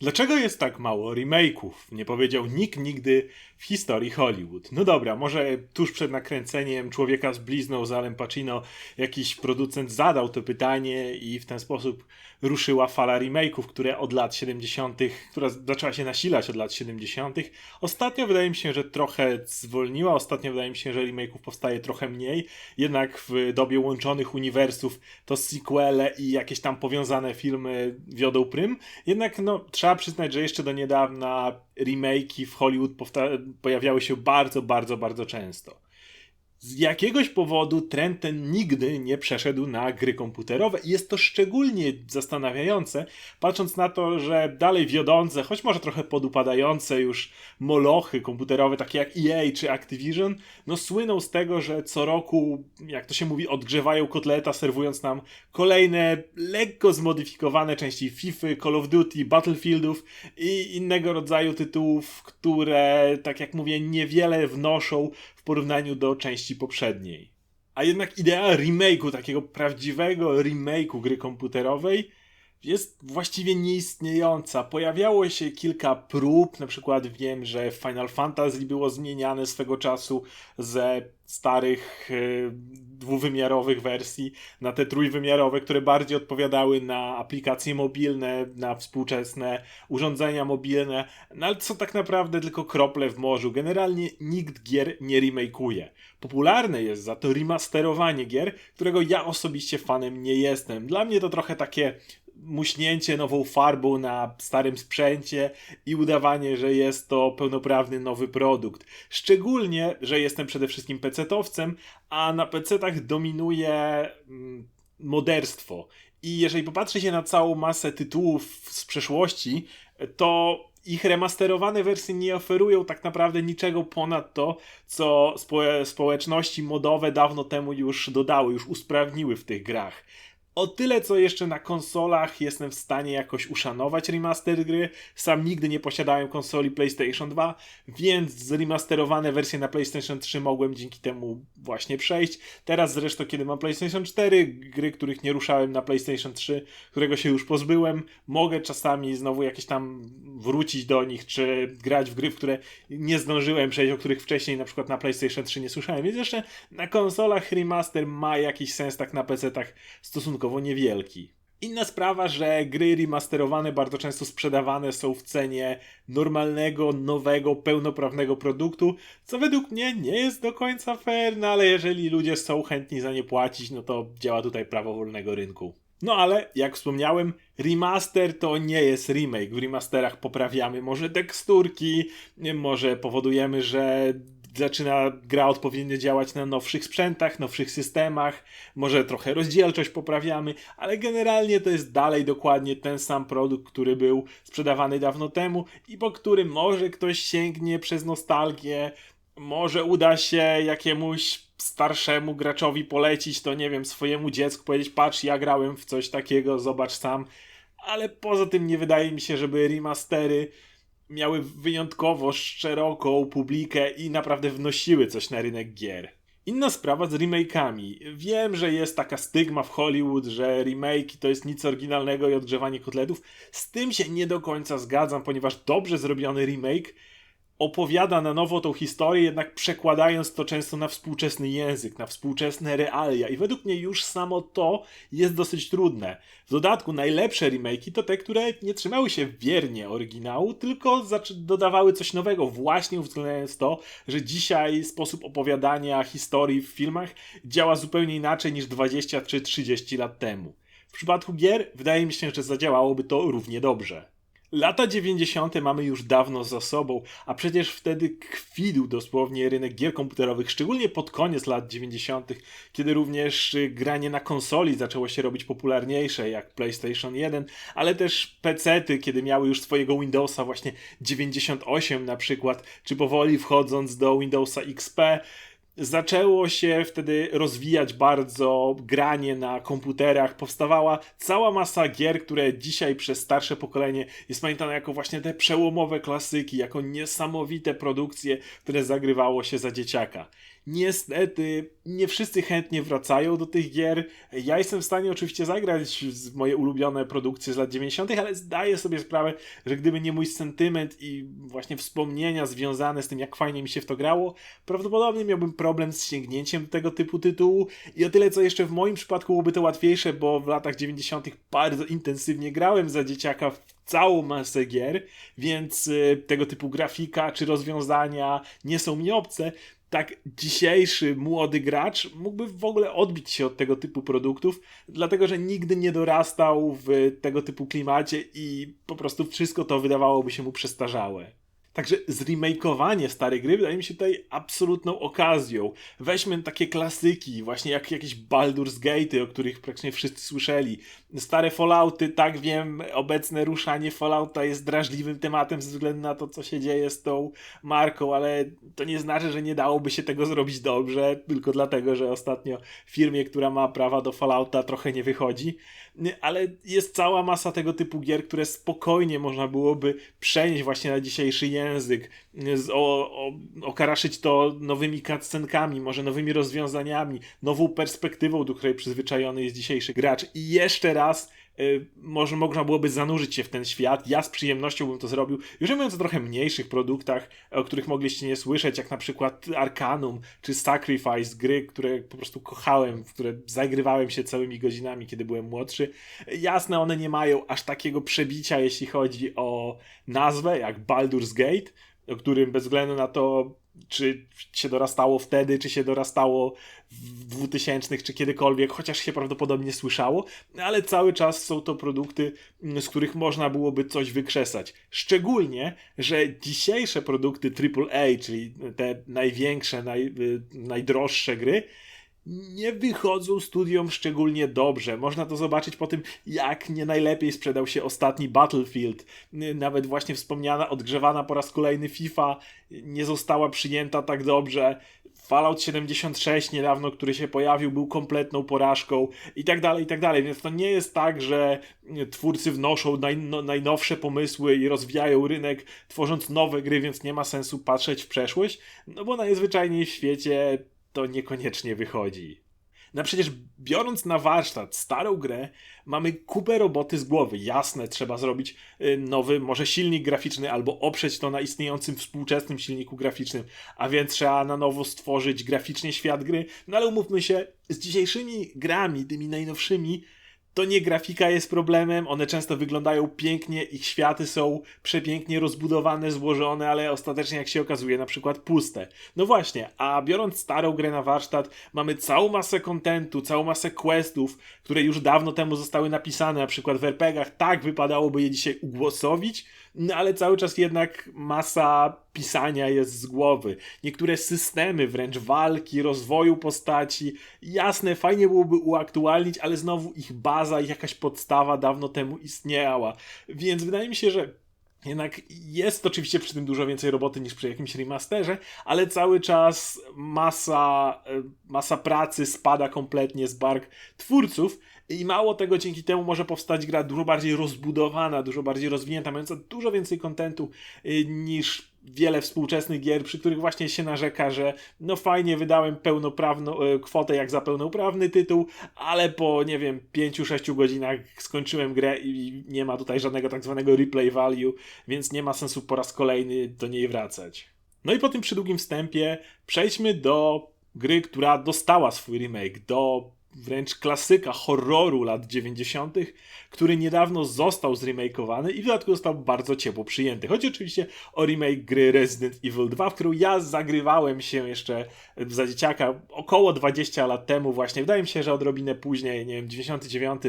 Dlaczego jest tak mało remake'ów? Nie powiedział nikt nigdy w historii Hollywood. No dobra, może tuż przed nakręceniem Człowieka z blizną z Alem Pacino jakiś producent zadał to pytanie i w ten sposób ruszyła fala remake'ów, które od lat 70., która zaczęła się nasilać od lat 70. Ostatnio wydaje mi się, że trochę zwolniła, ostatnio wydaje mi się, że remake'ów powstaje trochę mniej, jednak w dobie łączonych uniwersów to sequele i jakieś tam powiązane filmy wiodą prym. Jednak no, trzeba przyznać, że jeszcze do niedawna remake'i w Hollywood pojawiały się bardzo, bardzo, bardzo często. Z jakiegoś powodu trend ten nigdy nie przeszedł na gry komputerowe i jest to szczególnie zastanawiające, patrząc na to, że dalej wiodące, choć może trochę podupadające już molochy komputerowe, takie jak EA czy Activision, no słyną z tego, że co roku, jak to się mówi, odgrzewają kotleta, serwując nam kolejne lekko zmodyfikowane części FIFA, Call of Duty, Battlefieldów i innego rodzaju tytułów, które, tak jak mówię, niewiele wnoszą w porównaniu do części poprzedniej. A jednak idea remake'u, takiego prawdziwego remake'u gry komputerowej jest właściwie nieistniejąca. Pojawiało się kilka prób, na przykład wiem, że Final Fantasy było zmieniane swego czasu ze starych e, dwuwymiarowych wersji na te trójwymiarowe, które bardziej odpowiadały na aplikacje mobilne, na współczesne urządzenia mobilne, no ale co tak naprawdę tylko krople w morzu. Generalnie nikt gier nie remake'uje. Popularne jest za to remasterowanie gier, którego ja osobiście fanem nie jestem. Dla mnie to trochę takie muśnięcie nową farbą na starym sprzęcie i udawanie, że jest to pełnoprawny nowy produkt. Szczególnie, że jestem przede wszystkim pecetowcem, a na pecetach dominuje mm, moderstwo. I jeżeli popatrzy się na całą masę tytułów z przeszłości, to ich remasterowane wersje nie oferują tak naprawdę niczego ponad to, co społeczności modowe dawno temu już dodały, już usprawniły w tych grach. O tyle, co jeszcze na konsolach jestem w stanie jakoś uszanować remaster gry. Sam nigdy nie posiadałem konsoli PlayStation 2, więc zremasterowane wersje na PlayStation 3 mogłem dzięki temu właśnie przejść. Teraz zresztą, kiedy mam PlayStation 4, gry, których nie ruszałem na PlayStation 3, którego się już pozbyłem, mogę czasami znowu jakieś tam wrócić do nich, czy grać w gry, w które nie zdążyłem przejść, o których wcześniej na przykład na PlayStation 3 nie słyszałem. Więc jeszcze na konsolach remaster ma jakiś sens, tak na PC-tach stosunkowo stosunkowo niewielki. Inna sprawa, że gry remasterowane bardzo często sprzedawane są w cenie normalnego, nowego, pełnoprawnego produktu, co według mnie nie jest do końca fair, no ale jeżeli ludzie są chętni za nie płacić, no to działa tutaj prawo wolnego rynku. No ale, jak wspomniałem, remaster to nie jest remake. W remasterach poprawiamy może teksturki, może powodujemy, że zaczyna gra odpowiednio działać na nowszych sprzętach, nowszych systemach, może trochę rozdzielczość poprawiamy, ale generalnie to jest dalej dokładnie ten sam produkt, który był sprzedawany dawno temu i po którym może ktoś sięgnie przez nostalgię, może uda się jakiemuś starszemu graczowi polecić to, nie wiem, swojemu dziecku, powiedzieć, patrz, ja grałem w coś takiego, zobacz sam, ale poza tym nie wydaje mi się, żeby remastery miały wyjątkowo szeroką publikę i naprawdę wnosiły coś na rynek gier. Inna sprawa z remake'ami. Wiem, że jest taka stygma w Hollywood, że remake to jest nic oryginalnego i odgrzewanie kotletów. Z tym się nie do końca zgadzam, ponieważ dobrze zrobiony remake opowiada na nowo tą historię, jednak przekładając to często na współczesny język, na współczesne realia. I według mnie już samo to jest dosyć trudne. W dodatku najlepsze remake'i to te, które nie trzymały się wiernie oryginału, tylko dodawały coś nowego, właśnie uwzględniając to, że dzisiaj sposób opowiadania historii w filmach działa zupełnie inaczej niż 20 czy 30 lat temu. W przypadku gier wydaje mi się, że zadziałałoby to równie dobrze. Lata 90. mamy już dawno za sobą, a przecież wtedy kwidł dosłownie rynek gier komputerowych, szczególnie pod koniec lat 90., kiedy również granie na konsoli zaczęło się robić popularniejsze, jak PlayStation 1, ale też PC-ty, kiedy miały już swojego Windowsa, właśnie 98 na przykład, czy powoli wchodząc do Windowsa XP, zaczęło się wtedy rozwijać bardzo granie na komputerach. Powstawała cała masa gier, które dzisiaj przez starsze pokolenie jest pamiętane jako właśnie te przełomowe klasyki, jako niesamowite produkcje, które zagrywało się za dzieciaka. Niestety, nie wszyscy chętnie wracają do tych gier. Ja jestem w stanie oczywiście zagrać moje ulubione produkcje z lat 90., ale zdaję sobie sprawę, że gdyby nie mój sentyment i właśnie wspomnienia związane z tym, jak fajnie mi się w to grało, prawdopodobnie miałbym problem z sięgnięciem tego typu tytułu. I o tyle, co jeszcze w moim przypadku byłoby to łatwiejsze, bo w latach 90. bardzo intensywnie grałem za dzieciaka w całą masę gier, więc y, tego typu grafika czy rozwiązania nie są mi obce tak dzisiejszy młody gracz mógłby w ogóle odbić się od tego typu produktów, dlatego że nigdy nie dorastał w tego typu klimacie i po prostu wszystko to wydawałoby się mu przestarzałe. Także zremakeowanie starej gry wydaje mi się tutaj absolutną okazją. Weźmy takie klasyki, właśnie jak jakieś Baldur's Gate, o których praktycznie wszyscy słyszeli. Stare Fallouty, tak wiem, obecne ruszanie Fallouta jest drażliwym tematem ze względu na to, co się dzieje z tą marką, ale to nie znaczy, że nie dałoby się tego zrobić dobrze, tylko dlatego, że ostatnio firmie, która ma prawa do Fallouta trochę nie wychodzi. Ale jest cała masa tego typu gier, które spokojnie można byłoby przenieść właśnie na dzisiejszy język, o, o, okaraszyć to nowymi cutscenkami, może nowymi rozwiązaniami, nową perspektywą, do której przyzwyczajony jest dzisiejszy gracz. I jeszcze raz może można byłoby zanurzyć się w ten świat. Ja z przyjemnością bym to zrobił. Już mówiąc o trochę mniejszych produktach, o których mogliście nie słyszeć, jak na przykład Arcanum czy Sacrifice, gry, które po prostu kochałem, w które zagrywałem się całymi godzinami, kiedy byłem młodszy. Jasne, one nie mają aż takiego przebicia, jeśli chodzi o nazwę, jak Baldur's Gate, o którym bez względu na to, czy się dorastało wtedy, czy się dorastało w 2000, czy kiedykolwiek, chociaż się prawdopodobnie słyszało, ale cały czas są to produkty, z których można byłoby coś wykrzesać. Szczególnie, że dzisiejsze produkty AAA, czyli te największe, naj, y, najdroższe gry, nie wychodzą studiom szczególnie dobrze. Można to zobaczyć po tym, jak nie najlepiej sprzedał się ostatni Battlefield. Nawet właśnie wspomniana, odgrzewana po raz kolejny FIFA nie została przyjęta tak dobrze. Fallout 76 niedawno, który się pojawił, był kompletną porażką i tak dalej, i tak dalej. Więc to nie jest tak, że twórcy wnoszą naj, no, najnowsze pomysły i rozwijają rynek, tworząc nowe gry, więc nie ma sensu patrzeć w przeszłość, no bo najzwyczajniej w świecie to niekoniecznie wychodzi. No przecież biorąc na warsztat starą grę, mamy kupę roboty z głowy. Jasne, trzeba zrobić y, nowy, może silnik graficzny, albo oprzeć to na istniejącym współczesnym silniku graficznym, a więc trzeba na nowo stworzyć graficznie świat gry. No ale umówmy się, z dzisiejszymi grami, tymi najnowszymi, to nie grafika jest problemem, one często wyglądają pięknie, ich światy są przepięknie rozbudowane, złożone, ale ostatecznie jak się okazuje na przykład puste. No właśnie, a biorąc starą grę na warsztat, mamy całą masę kontentu, całą masę questów, które już dawno temu zostały napisane, na przykład w RPGach, tak wypadałoby je dzisiaj ugłosowić, no ale cały czas jednak masa pisania jest z głowy. Niektóre systemy, wręcz walki, rozwoju postaci, jasne, fajnie byłoby uaktualnić, ale znowu ich baza, ich jakaś podstawa dawno temu istniała. Więc wydaje mi się, że jednak jest oczywiście przy tym dużo więcej roboty niż przy jakimś remasterze, ale cały czas masa, e, masa pracy spada kompletnie z bark twórców, i mało tego, dzięki temu może powstać gra dużo bardziej rozbudowana, dużo bardziej rozwinięta, mająca dużo więcej kontentu y, niż wiele współczesnych gier, przy których właśnie się narzeka, że no fajnie wydałem pełnoprawną y, kwotę jak za pełnoprawny tytuł, ale po nie wiem 5-6 godzinach skończyłem grę i nie ma tutaj żadnego tak zwanego replay value, więc nie ma sensu po raz kolejny do niej wracać. No i po tym przydługim wstępie przejdźmy do gry, która dostała swój remake, do wręcz klasyka horroru lat 90., który niedawno został zremakeowany i w dodatku został bardzo ciepło przyjęty. Chodzi oczywiście o remake gry Resident Evil 2, w którą ja zagrywałem się jeszcze za dzieciaka około 20 lat temu właśnie. Wydaje mi się, że odrobinę później, nie wiem, 99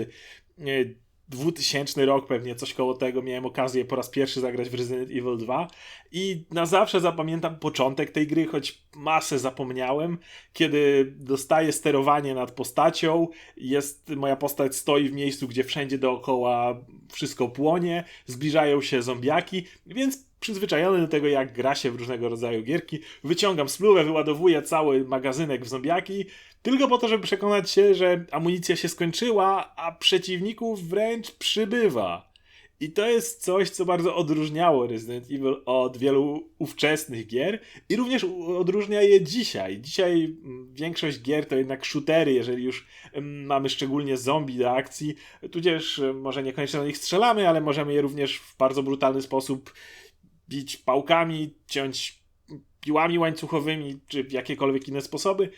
2000 rok pewnie, coś koło tego, miałem okazję po raz pierwszy zagrać w Resident Evil 2 i na zawsze zapamiętam początek tej gry, choć masę zapomniałem, kiedy dostaję sterowanie nad postacią, jest, moja postać stoi w miejscu, gdzie wszędzie dookoła wszystko płonie, zbliżają się zombiaki, więc przyzwyczajony do tego, jak gra się w różnego rodzaju gierki, wyciągam spluwę, wyładowuję cały magazynek w zombiaki, tylko po to, żeby przekonać się, że amunicja się skończyła, a przeciwników wręcz przybywa. I to jest coś, co bardzo odróżniało Resident Evil od wielu ówczesnych gier i również odróżnia je dzisiaj. Dzisiaj mm, większość gier to jednak shootery, jeżeli już mm, mamy szczególnie zombie do akcji, tudzież mm, może niekoniecznie do nich strzelamy, ale możemy je również w bardzo brutalny sposób bić pałkami, ciąć piłami łańcuchowymi, czy w jakiekolwiek inne sposoby.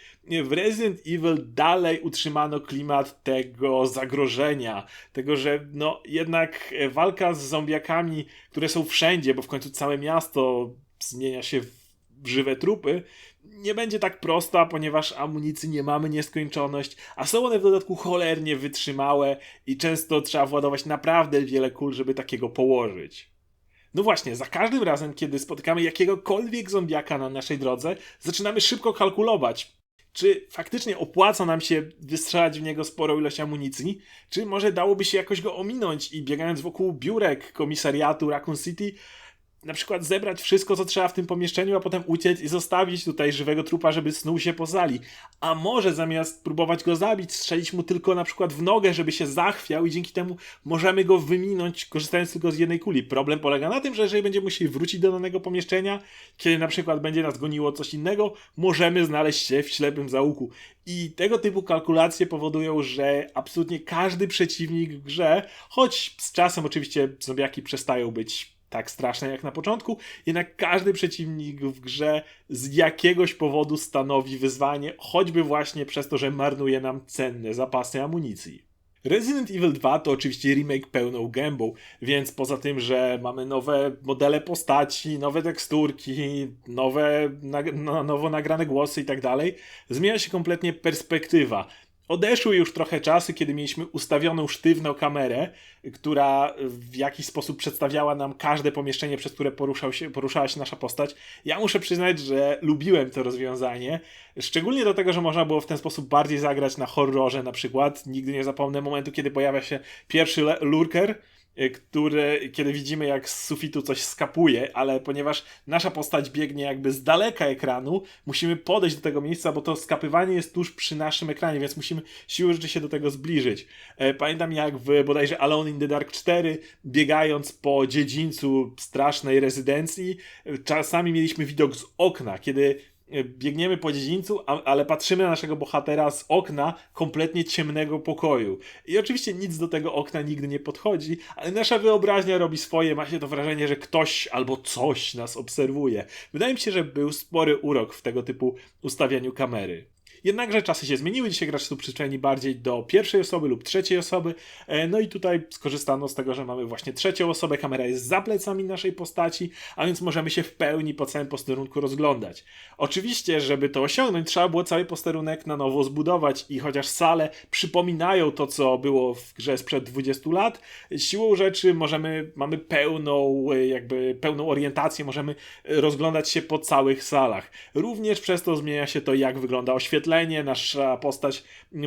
W Resident Evil dalej utrzymano klimat tego zagrożenia, tego, że no jednak walka z zombiakami, które są wszędzie, bo w końcu całe miasto zmienia się w żywe trupy, nie będzie tak prosta, ponieważ amunicji nie mamy nieskończoność, a są one w dodatku cholernie wytrzymałe i często trzeba władować naprawdę wiele kul, żeby takiego położyć. No właśnie, za każdym razem, kiedy spotykamy jakiegokolwiek zombiaka na naszej drodze, zaczynamy szybko kalkulować, czy faktycznie opłaca nam się wystrzelać w niego sporą ilość amunicji, czy może dałoby się jakoś go ominąć i biegając wokół biurek komisariatu Raccoon City, na przykład zebrać wszystko, co trzeba w tym pomieszczeniu, a potem uciec i zostawić tutaj żywego trupa, żeby snuł się po sali. A może zamiast próbować go zabić, strzelić mu tylko na przykład w nogę, żeby się zachwiał i dzięki temu możemy go wyminąć, korzystając tylko z jednej kuli. Problem polega na tym, że jeżeli będziemy musieli wrócić do danego pomieszczenia, kiedy na przykład będzie nas goniło coś innego, możemy znaleźć się w ślepym zaułku. I tego typu kalkulacje powodują, że absolutnie każdy przeciwnik w grze, choć z czasem oczywiście zombiaki przestają być tak straszne jak na początku, jednak każdy przeciwnik w grze z jakiegoś powodu stanowi wyzwanie, choćby właśnie przez to, że marnuje nam cenne zapasy amunicji. Resident Evil 2 to oczywiście remake pełną gębą, więc poza tym, że mamy nowe modele postaci, nowe teksturki, nowe, na, nowo nagrane głosy i tak dalej, zmienia się kompletnie perspektywa. Odeszły już trochę czasy, kiedy mieliśmy ustawioną sztywną kamerę, która w jakiś sposób przedstawiała nam każde pomieszczenie, przez które poruszał się, poruszała się nasza postać. Ja muszę przyznać, że lubiłem to rozwiązanie, szczególnie do tego, że można było w ten sposób bardziej zagrać na horrorze na przykład. Nigdy nie zapomnę momentu, kiedy pojawia się pierwszy lurker, Y, który, kiedy widzimy jak z sufitu coś skapuje, ale ponieważ nasza postać biegnie jakby z daleka ekranu, musimy podejść do tego miejsca, bo to skapywanie jest tuż przy naszym ekranie, więc musimy siłą rzeczy się do tego zbliżyć. E, pamiętam jak w bodajże Alone in the Dark 4, biegając po dziedzińcu strasznej rezydencji, czasami mieliśmy widok z okna, kiedy E, biegniemy po dziedzińcu, ale patrzymy na naszego bohatera z okna kompletnie ciemnego pokoju. I oczywiście nic do tego okna nigdy nie podchodzi, ale nasza wyobraźnia robi swoje, ma się to wrażenie, że ktoś albo coś nas obserwuje. Wydaje mi się, że był spory urok w tego typu ustawianiu kamery. Jednakże czasy się zmieniły, dzisiaj gracze są przyzwyczajeni bardziej do pierwszej osoby lub trzeciej osoby, e, no i tutaj skorzystano z tego, że mamy właśnie trzecią osobę, kamera jest za plecami naszej postaci, a więc możemy się w pełni po całym posterunku rozglądać. Oczywiście, żeby to osiągnąć, trzeba było cały posterunek na nowo zbudować i chociaż sale przypominają to, co było w grze sprzed 20 lat, siłą rzeczy możemy, mamy pełną, e, jakby pełną orientację, możemy rozglądać się po całych salach. Również przez to zmienia się to, jak wygląda oświetlenie, oświetlenie, nasza postać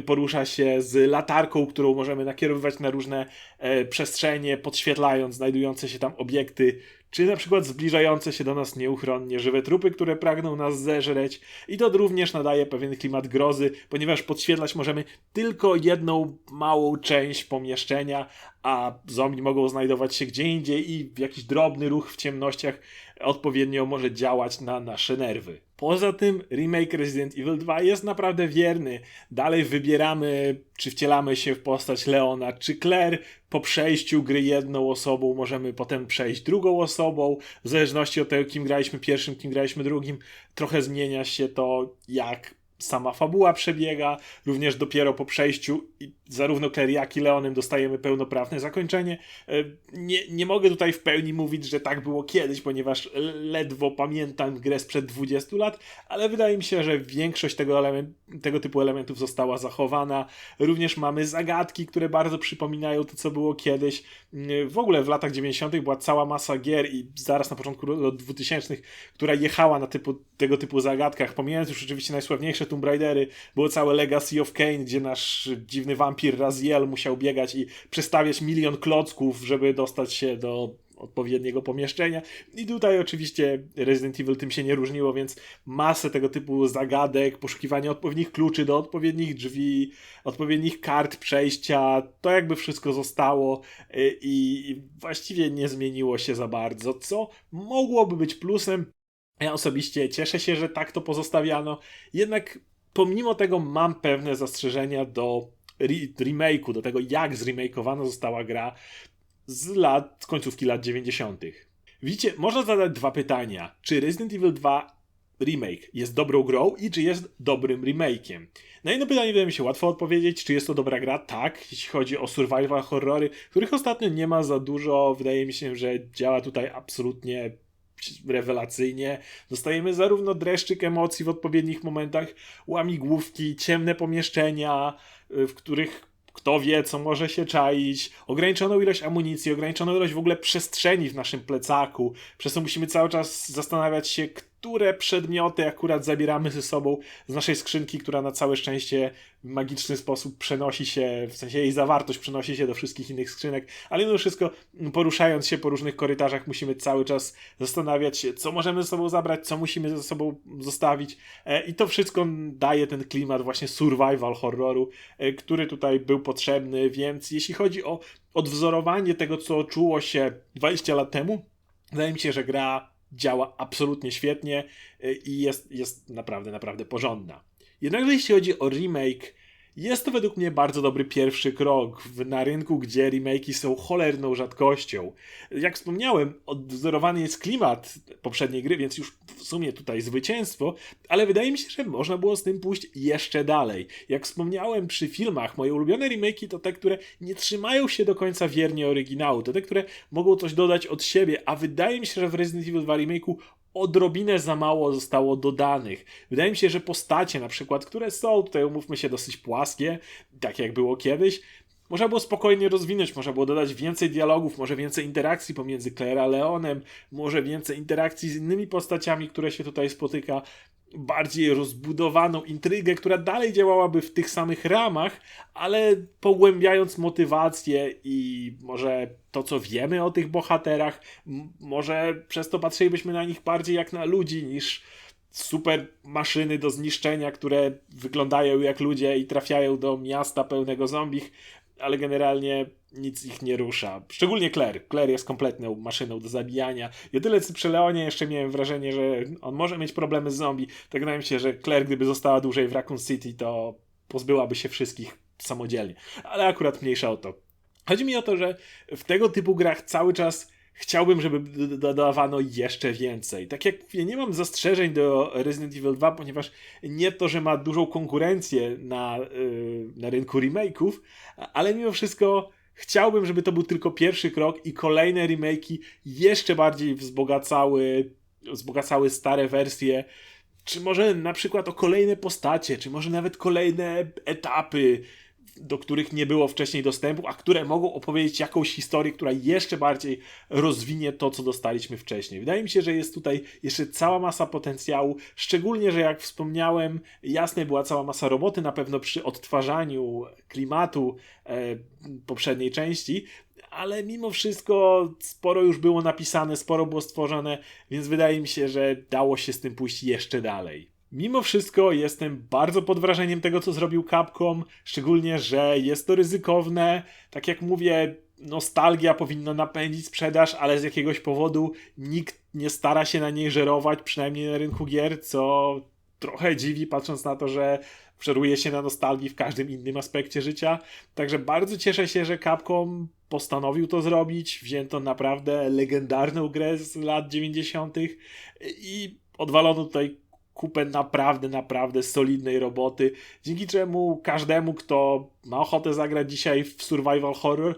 porusza się z latarką, którą możemy nakierowywać na różne e, przestrzenie, podświetlając znajdujące się tam obiekty czy na przykład zbliżające się do nas nieuchronnie żywe trupy, które pragną nas zeżreć. I to również nadaje pewien klimat grozy, ponieważ podświetlać możemy tylko jedną małą część pomieszczenia, a zombie mogą znajdować się gdzie indziej i jakiś drobny ruch w ciemnościach odpowiednio może działać na nasze nerwy. Poza tym remake Resident Evil 2 jest naprawdę wierny. Dalej wybieramy, czy wcielamy się w postać Leona czy Claire. Po przejściu gry jedną osobą możemy potem przejść drugą osobą. W zależności od tego, kim graliśmy pierwszym, kim graliśmy drugim, trochę zmienia się to, jak sama fabuła przebiega, również dopiero po przejściu zarówno Claire, jak i Leonem dostajemy pełnoprawne zakończenie. E, nie, nie mogę tutaj w pełni mówić, że tak było kiedyś, ponieważ ledwo pamiętam grę sprzed 20 lat, ale wydaje mi się, że większość tego, element, tego typu elementów została zachowana. Również mamy zagadki, które bardzo przypominają to, co było kiedyś. Mm, w ogóle w latach 90. była cała masa gier i zaraz na początku lat 2000, która jechała na typu, tego typu zagadkach. Pomijając już oczywiście najsławniejsze Tomb Raidery, było całe Legacy of Kane, gdzie nasz dziwny wampir Raziel musiał biegać i przestawiać milion klocków, żeby dostać się do odpowiedniego pomieszczenia. I tutaj oczywiście Resident Evil tym się nie różniło, więc masę tego typu zagadek, poszukiwanie odpowiednich kluczy do odpowiednich drzwi, odpowiednich kart przejścia, to jakby wszystko zostało y, i właściwie nie zmieniło się za bardzo, co mogłoby być plusem. Ja osobiście cieszę się, że tak to pozostawiano, jednak pomimo tego mam pewne zastrzeżenia do remake'u, do tego jak zremakeowana została gra z lat, z końcówki lat 90. Widzicie, można zadać dwa pytania. Czy Resident Evil 2 remake jest dobrą grą i czy jest dobrym remake'iem? Na jedno pytanie wydaje mi się łatwo odpowiedzieć, czy jest to dobra gra. Tak, jeśli chodzi o survival horrory, których ostatnio nie ma za dużo. Wydaje mi się, że działa tutaj absolutnie rewelacyjnie. Dostajemy zarówno dreszczyk emocji w odpowiednich momentach, łamigłówki, ciemne pomieszczenia, w których kto wie, co może się czaić, ograniczoną ilość amunicji, ograniczoną ilość w ogóle przestrzeni w naszym plecaku, przez co musimy cały czas zastanawiać się, które przedmioty akurat zabieramy ze sobą z naszej skrzynki, która na całe szczęście w magiczny sposób przenosi się, w sensie jej zawartość przenosi się do wszystkich innych skrzynek, ale mimo wszystko poruszając się po różnych korytarzach musimy cały czas zastanawiać się, co możemy ze sobą zabrać, co musimy ze sobą zostawić. E, i to wszystko daje ten klimat właśnie survival horroru, e, który tutaj był potrzebny, więc jeśli chodzi o odwzorowanie tego, co czuło się 20 lat temu, wydaje mi się, że gra działa absolutnie świetnie y, i jest, jest naprawdę, naprawdę porządna. Jednakże jeśli chodzi o remake jest to według mnie bardzo dobry pierwszy krok na rynku, gdzie remake'i są cholerną rzadkością. Jak wspomniałem, odwzorowany jest klimat poprzedniej gry, więc już w sumie tutaj zwycięstwo, ale wydaje mi się, że można było z tym pójść jeszcze dalej. Jak wspomniałem przy filmach, moje ulubione remake'i to te, które nie trzymają się do końca wiernie oryginału, to te, które mogą coś dodać od siebie, a wydaje mi się, że w Resident Evil 2 remake'u odrobinę za mało zostało dodanych. Wydaje mi się, że postacie na przykład, które są tutaj, umówmy się, dosyć płaskie, tak jak było kiedyś, można było spokojnie rozwinąć, można było dodać więcej dialogów, może więcej interakcji pomiędzy Claire a Leonem, może więcej interakcji z innymi postaciami, które się tutaj spotyka bardziej rozbudowaną intrygę, która dalej działałaby w tych samych ramach, ale pogłębiając motywację i może to, co wiemy o tych bohaterach, może przez to patrzylibyśmy na nich bardziej jak na ludzi niż super maszyny do zniszczenia, które wyglądają jak ludzie i trafiają do miasta pełnego zombich, ale generalnie nic ich nie rusza. Szczególnie Claire. Claire jest kompletną maszyną do zabijania. I o tyle przy Leonie jeszcze miałem wrażenie, że on może mieć problemy z zombie. Tak wydaje mi się, że Claire gdyby została dłużej w Raccoon City, to pozbyłaby się wszystkich samodzielnie. Ale akurat mniejsza o to. Chodzi mi o to, że w tego typu grach cały czas chciałbym, żeby dodawano jeszcze więcej. Tak jak mówię, nie mam zastrzeżeń do Resident Evil 2, ponieważ nie to, że ma dużą konkurencję na, yy, na rynku remake'ów, ale mimo wszystko chciałbym, żeby to był tylko pierwszy krok i kolejne remake'i jeszcze bardziej wzbogacały, wzbogacały stare wersje, czy może na przykład o kolejne postacie, czy może nawet kolejne etapy, do których nie było wcześniej dostępu, a które mogą opowiedzieć jakąś historię, która jeszcze bardziej rozwinie to, co dostaliśmy wcześniej. Wydaje mi się, że jest tutaj jeszcze cała masa potencjału, szczególnie, że jak wspomniałem, jasne była cała masa roboty na pewno przy odtwarzaniu klimatu e, poprzedniej części, ale mimo wszystko sporo już było napisane, sporo było stworzone, więc wydaje mi się, że dało się z tym pójść jeszcze dalej. Mimo wszystko jestem bardzo pod wrażeniem tego, co zrobił Capcom, szczególnie, że jest to ryzykowne. Tak jak mówię, nostalgia powinna napędzić sprzedaż, ale z jakiegoś powodu nikt nie stara się na niej żerować, przynajmniej na rynku gier, co trochę dziwi, patrząc na to, że żeruje się na nostalgii w każdym innym aspekcie życia. Także bardzo cieszę się, że Capcom postanowił to zrobić. Wzięto naprawdę legendarną grę z lat 90. i odwalono tutaj kupę naprawdę, naprawdę solidnej roboty, dzięki czemu każdemu, kto ma ochotę zagrać dzisiaj w survival horror,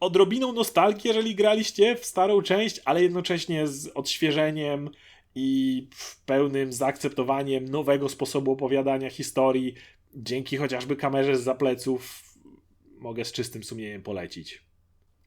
odrobiną nostalgii, jeżeli graliście w starą część, ale jednocześnie z odświeżeniem i pełnym zaakceptowaniem nowego sposobu opowiadania historii, dzięki chociażby kamerze z zapleców, mogę z czystym sumieniem polecić.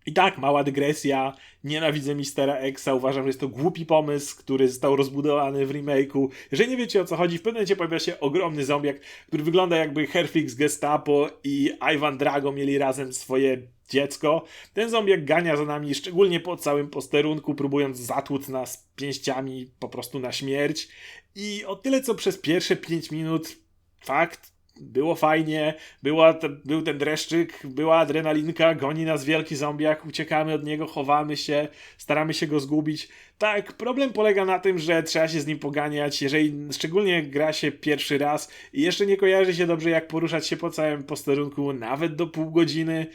I tak, mała dygresja. Nienawidzę Mistera Exa. Uważam, że jest to głupi pomysł, który został rozbudowany w remake'u. Jeżeli nie wiecie o co chodzi, w pewnym momencie pojawia się ogromny zombiak, który wygląda jakby Herfix Gestapo i Ivan Drago mieli razem swoje dziecko. Ten zombiak gania za nami, szczególnie po całym posterunku, próbując zatłuc nas pięściami po prostu na śmierć. I o tyle, co przez pierwsze 5 minut, fakt, było fajnie, była był ten dreszczyk, była adrenalinka, goni nas wielki zombiak, uciekamy od niego, chowamy się, staramy się go zgubić. Tak, problem polega na tym, że trzeba się z nim poganiać, jeżeli szczególnie gra się pierwszy raz i jeszcze nie kojarzy się dobrze, jak poruszać się po całym posterunku, nawet do pół godziny.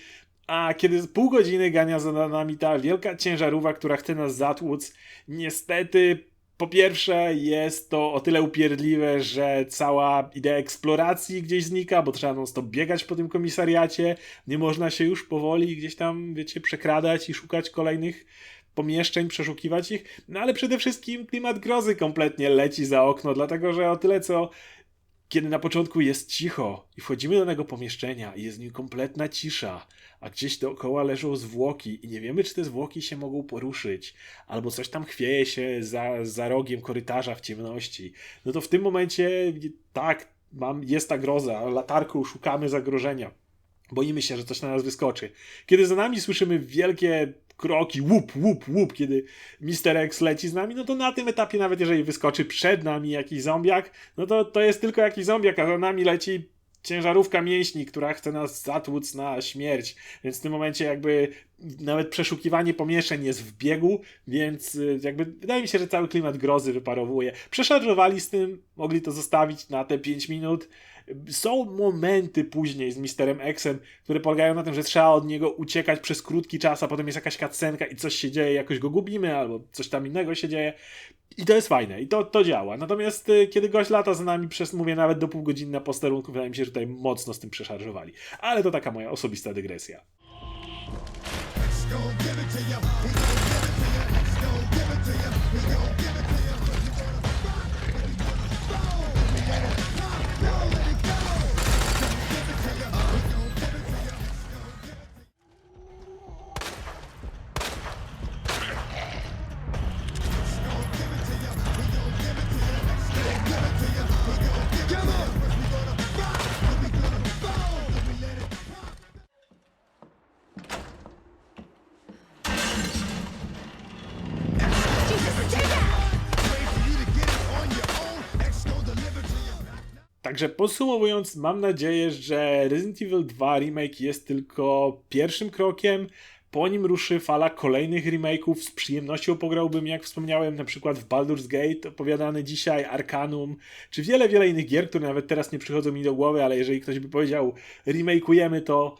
A kiedy pół godziny gania za nami ta wielka ciężarówka, która chce nas zatłuc, niestety po pierwsze, jest to o tyle upierdliwe, że cała idea eksploracji gdzieś znika, bo trzeba non stop biegać po tym komisariacie. Nie można się już powoli gdzieś tam, wiecie, przekradać i szukać kolejnych pomieszczeń, przeszukiwać ich. No ale przede wszystkim klimat grozy kompletnie leci za okno, dlatego że o tyle co kiedy na początku jest cicho i wchodzimy do danego pomieszczenia i jest w nim kompletna cisza, a gdzieś dookoła leżą zwłoki i nie wiemy, czy te zwłoki się mogą poruszyć, albo coś tam chwieje się za, za rogiem korytarza w ciemności, no to w tym momencie tak, mam, jest ta groza, latarką szukamy zagrożenia. Boimy się, że coś na nas wyskoczy. Kiedy za nami słyszymy wielkie kroki, łup, łup, łup, kiedy Mr. X leci z nami, no to na tym etapie, nawet jeżeli wyskoczy przed nami jakiś zombiak, no to to jest tylko jakiś zombiak, a za nami leci ciężarówka mięśni, która chce nas zatłuc na śmierć. Więc w tym momencie jakby nawet przeszukiwanie pomieszczeń jest w biegu, więc y, jakby wydaje mi się, że cały klimat grozy wyparowuje. Przeszarżowali z tym, mogli to zostawić na te 5 minut. Są momenty później z Misterem Xem, które polegają na tym, że trzeba od niego uciekać przez krótki czas, a potem jest jakaś cutscenka i coś się dzieje, jakoś go gubimy, albo coś tam innego się dzieje. I to jest fajne, i to, to działa. Natomiast y, kiedy gość lata za nami przez, mówię, nawet do pół godziny na posterunku, wydaje mi się, że tutaj mocno z tym przeszarżowali. Ale to taka moja osobista dygresja. gon' give it to. Także podsumowując, mam nadzieję, że Resident Evil 2 Remake jest tylko pierwszym krokiem. Po nim ruszy fala kolejnych remake'ów. Z przyjemnością pograłbym, jak wspomniałem, na przykład w Baldur's Gate, opowiadany dzisiaj, Arcanum, czy wiele, wiele innych gier, które nawet teraz nie przychodzą mi do głowy, ale jeżeli ktoś by powiedział, remake'ujemy to,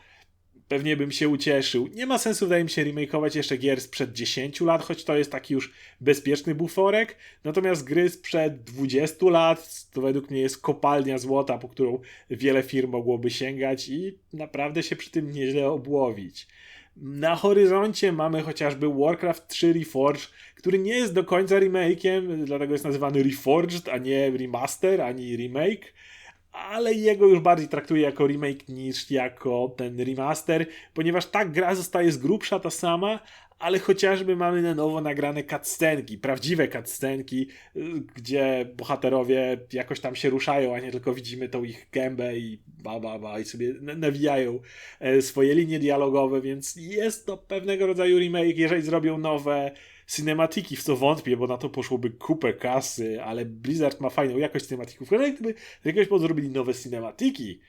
pewnie bym się ucieszył. Nie ma sensu, wydaje mi się, remakeować jeszcze gier sprzed 10 lat, choć to jest taki już bezpieczny buforek. Natomiast gry sprzed 20 lat to według mnie jest kopalnia złota, po którą wiele firm mogłoby sięgać i naprawdę się przy tym nieźle obłowić. Na horyzoncie mamy chociażby Warcraft 3 Reforged, który nie jest do końca remake'iem, dlatego jest nazywany Reforged, a nie remaster, ani remake ale jego już bardziej traktuję jako remake niż jako ten remaster, ponieważ ta gra zostaje z grubsza ta sama, ale chociażby mamy na nowo nagrane cutscenki, prawdziwe cutscenki, y, gdzie bohaterowie jakoś tam się ruszają, a nie tylko widzimy tą ich gębę i ba, ba, ba i sobie nawijają e, swoje linie dialogowe, więc jest to pewnego rodzaju remake, jeżeli zrobią nowe cinematiki, w co wątpię, bo na to poszłoby kupę kasy, ale Blizzard ma fajną jakość cinematików, ale gdyby z jakiegoś powodu zrobili nowe cinematiki,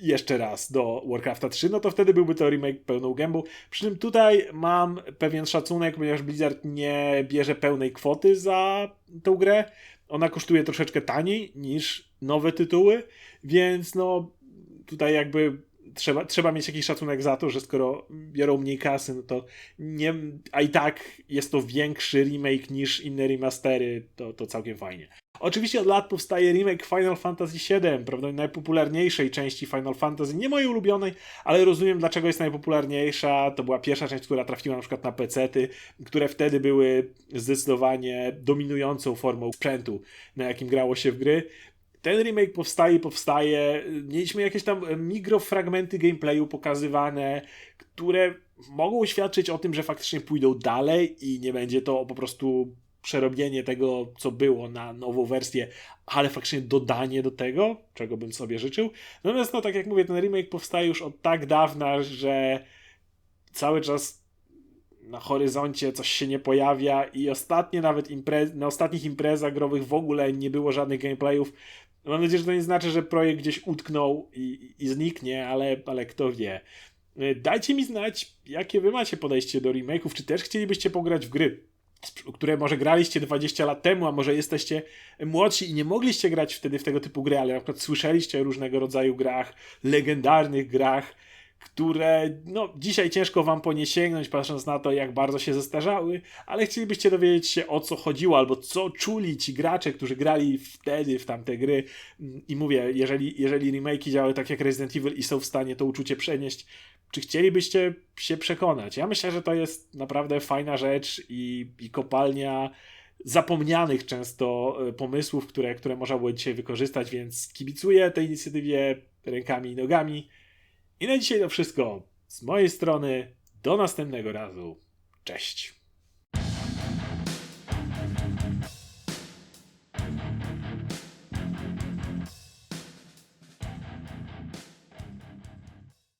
jeszcze raz do Warcrafta 3, no to wtedy byłby to remake pełną gębą. Przy czym tutaj mam pewien szacunek, ponieważ Blizzard nie bierze pełnej kwoty za tą grę. Ona kosztuje troszeczkę taniej niż nowe tytuły, więc no tutaj jakby trzeba, trzeba mieć jakiś szacunek za to, że skoro biorą mniej kasy, no to nie, a i tak jest to większy remake niż inne remastery, to, to całkiem fajnie. Oczywiście od lat powstaje remake Final Fantasy VII, prawdopodobnie najpopularniejszej części Final Fantasy, nie mojej ulubionej, ale rozumiem dlaczego jest najpopularniejsza. To była pierwsza część, która trafiła na przykład na PC-ty, które wtedy były zdecydowanie dominującą formą sprzętu, na jakim grało się w gry. Ten remake powstaje, powstaje. Mieliśmy jakieś tam mikrofragmenty gameplayu pokazywane, które mogą świadczyć o tym, że faktycznie pójdą dalej i nie będzie to po prostu przerobienie tego, co było na nową wersję, ale faktycznie dodanie do tego, czego bym sobie życzył. Natomiast, no tak jak mówię, ten remake powstaje już od tak dawna, że cały czas na horyzoncie coś się nie pojawia i ostatnie nawet na ostatnich imprezach growych w ogóle nie było żadnych gameplayów. Mam nadzieję, że to nie znaczy, że projekt gdzieś utknął i, i zniknie, ale, ale kto wie. Y, Dajcie mi znać, jakie wy macie podejście do remake'ów, czy też chcielibyście pograć w gry, które może graliście 20 lat temu, a może jesteście młodsi i nie mogliście grać wtedy w tego typu gry, ale na przykład słyszeliście o różnego rodzaju grach, legendarnych grach, które no, dzisiaj ciężko wam po nie sięgnąć, patrząc na to, jak bardzo się zestarzały, ale chcielibyście dowiedzieć się, o co chodziło, albo co czuli ci gracze, którzy grali wtedy w tamte gry. I mówię, jeżeli, jeżeli remake'i działały tak jak Resident Evil i są w stanie to uczucie przenieść, czy chcielibyście się przekonać? Ja myślę, że to jest naprawdę fajna rzecz i, i kopalnia zapomnianych często e, pomysłów, które, które można było dzisiaj wykorzystać, więc kibicuję tej inicjatywie rękami i nogami. I na dzisiaj to wszystko z mojej strony. Do następnego razu. Cześć.